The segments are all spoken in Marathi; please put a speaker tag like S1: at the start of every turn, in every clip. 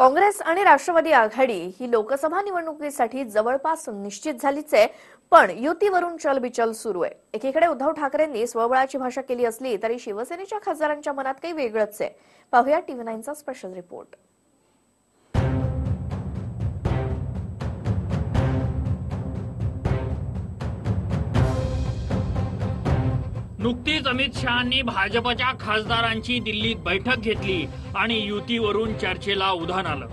S1: काँग्रेस आणि राष्ट्रवादी आघाडी ही लोकसभा निवडणुकीसाठी जवळपास निश्चित झालीच आहे पण युतीवरून चलबिचल सुरू आहे. एकीकडे उद्धव ठाकरेंनी स्वबळाची भाषा केली असली तरी शिवसेनेच्या खासदारांच्या मनात काही वेगळंच आहे. पाहूया टीव्ही नाईनचा स्पेशल रिपोर्ट.
S2: नुकतीच अमित शहानी भाजपच्या खासदारांची दिल्लीत बैठक घेतली आणि युतीवरून चर्चेला उधाण आलं.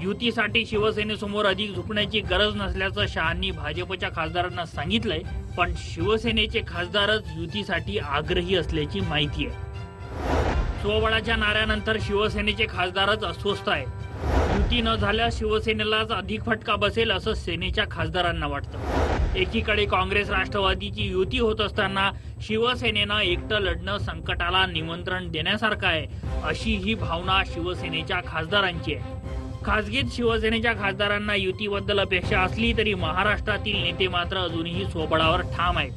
S2: युतीसाठी शिवसेनेसमोर अधिक झुकण्याची गरज नसल्याचं शहांनी भाजपच्या खासदारांना सांगितलंय पण शिवसेनेचे खासदारच युतीसाठी आग्रही असल्याची माहिती आहे. स्वबळाच्या नाऱ्यानंतर शिवसेनेचे खासदारच अस्वस्थ आहे युती न झाल्यास शिवसेनेलाच अधिक फटका बसेल असं सेनेच्या खासदारांना वाटतं. एकीकडे काँग्रेस राष्ट्रवादीची युती होत असताना शिवसेनेनं एकटं लढणं संकटाला निमंत्रण देण्यासारखं आहे अशी ही भावना शिवसेनेच्या खासदारांची आहे. खासगीत शिवसेनेच्या खासदारांना युतीबद्दल अपेक्षा असली तरी महाराष्ट्रातील नेते मात्र अजूनही स्वबळावर ठाम आहेत.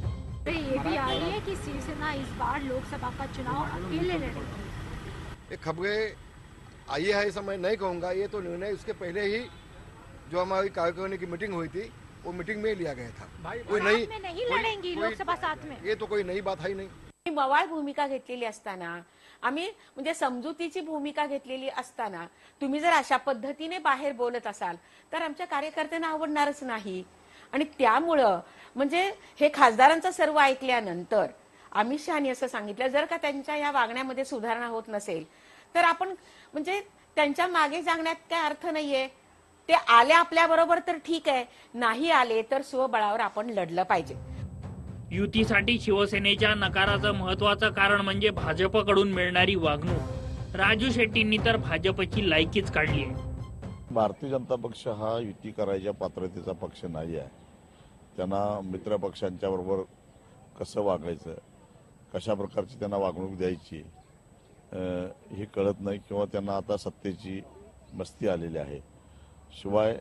S3: ये भी आ रही है कि शिवसेना इस बार लोकसभा का चुनाव अकेले लड़ेगी.
S4: खबरें आई है ऐसा मैं नहीं कहूँगा ये तो निर्णय उसके पहले ही जो हमारी कार्यकारिणी की मीटिंग हुई थी वो मीटिंग में लिया गया था। कोई
S3: नहीं
S4: कोई-
S3: लड़ेंगी
S4: कोई-
S3: लोकसभा साथ में।
S4: ये तो कोई नई बात है ही नहीं।
S5: मवाळ भूमिका घेतलेली असताना आम्ही म्हणजे समजुतीची भूमिका घेतलेली असताना तुम्ही जर अशा पद्धतीने बाहेर बोलत असाल तर आमच्या कार्यकर्त्यांना आवडणारच नाही. आणि त्यामुळं म्हणजे हे खासदारांचं सर्व ऐकल्यानंतर अमित शहानी असं सांगितलं जर का त्यांच्या या वागण्यामध्ये सुधारणा होत नसेल तर आपण म्हणजे त्यांच्या मागे जाण्यात काय अर्थ नाहीये. ते आले आपल्या बरोबर तर ठीक आहे. नाही आले तर स्वबळावर आपण लढलं पाहिजे.
S2: युतीसाठी शिवसेनेच्या नकाराचं महत्वाचं कारण म्हणजे भाजपकडून मिळणारी वागणूक. राजू शेट्टींनी तर भाजपची लायकीच काढली आहे
S6: भारतीय जनता पक्ष हा युती करायच्या पात्रतेचा पक्ष नाही आहे. त्यांना मित्र पक्षांच्या बरोबर कसं वागायचं? कशा प्रकारची त्यांना वागणूक द्यायची? हे कळत नाही किंवा त्यांना आता सत्तेची मस्ती आलेली आहे. शिवाय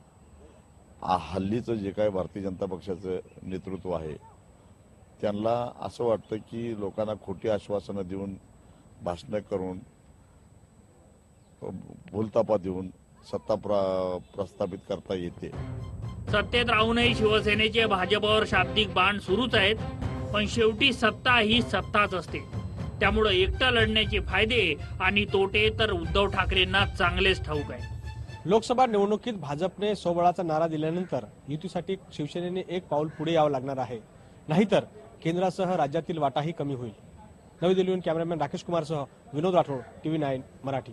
S6: हल्लीचं जे काय भारतीय जनता पक्षाचं नेतृत्व आहे त्यांना असं वाटतं की लोकांना खोटी आश्वासनं देऊन भाषणं करून भूलतापा देऊन सत्ता प्रा प्रस्थापित करता येते.
S2: सत्तेत राहूनही शिवसेनेचे भाजपावर शाब्दिक बाण सुरूच आहेत पण शेवटी सत्ता ही सत्ताच असते. त्यामुळं एकटा लढण्याचे फायदे आणि तोटे तर उद्धव ठाकरेंना चांगलेच ठाऊक आहे.
S7: लोकसभा निवडणुकीत भाजपने सोबळाचा नारा दिल्यानंतर युतीसाठी शिवसेनेने एक पाऊल पुढे यावं लागणार आहे. नाहीतर केंद्रासह राज्यातील वाटाही कमी होईल. नवी दिल्लीहून कॅमेरामॅन राकेश कुमारसह विनोद राठोड टीव्ही नाईन मराठी.